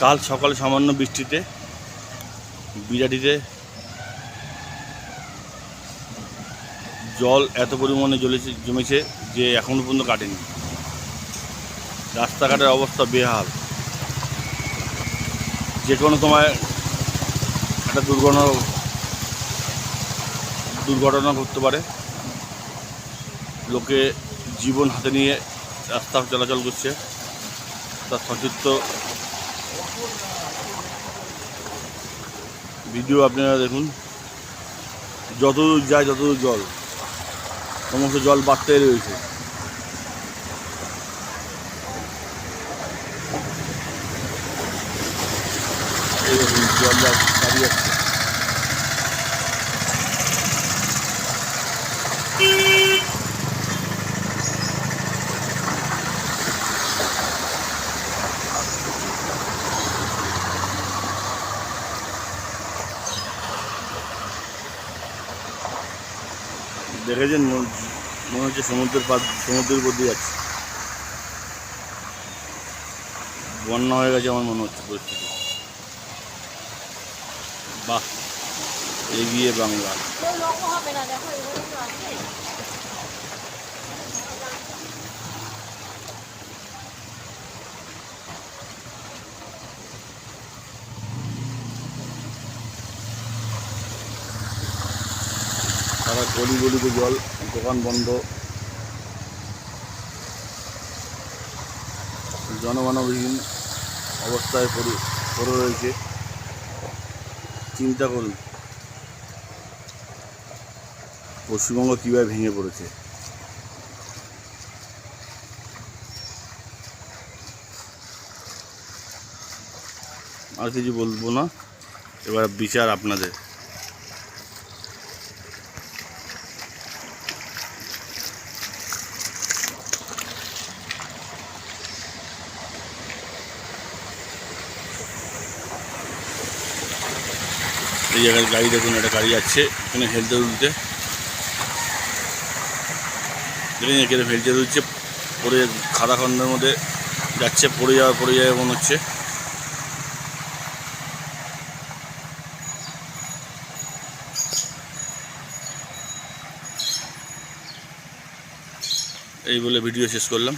কাল সকালে সামান্য বৃষ্টিতে বিরাটিতে জল এত পরিমাণে জ্বলেছে, জমেছে যে এখনও পর্যন্ত কাটেনি। রাস্তাঘাটের অবস্থা বেহাল। যে কোনো সময় একটা দুর্ঘটনা দুর্ঘটনা ঘটতে পারে। লোকে জীবন হাতে নিয়ে রাস্তা চলাচল করছে। তার সচিত্র ভিডিও আপনারা দেখুন। যতদূর যায় যতদূর জল। সমস্ত জল বাড়তেই রয়েছে। জল দাঁড়িয়ে দেখেছেন মনে হচ্ছে সমুদ্রের পাত সমুদ্রের উপর দিয়ে যাচ্ছে। বন্যা হয়ে গেছে আমার মনে হচ্ছে পরিস্থিতি। বাহ, এগিয়ে বাংলা। সারা গলি গলিতে জল, দোকান বন্ধ। জনমানবহীন অবস্থায় পড়ে পড়ে রয়েছে। চিন্তা করুন, পশ্চিমবঙ্গ কীভাবে ভেঙে পড়েছে। আর কিছু বলব না, এবার বিচার আপনাদের। এই জায়গায় গাড়ি দেখুন, একটা গাড়ি যাচ্ছে, এখানে হেলতে দুলতে দেখুন এখানে হেলতে দুলছে পড়ে খাদা খন্ডের মধ্যে যাচ্ছে, পড়ে যাওয়া পড়ে যাওয়া মনে হচ্ছে। এই বলে ভিডিও শেষ করলাম।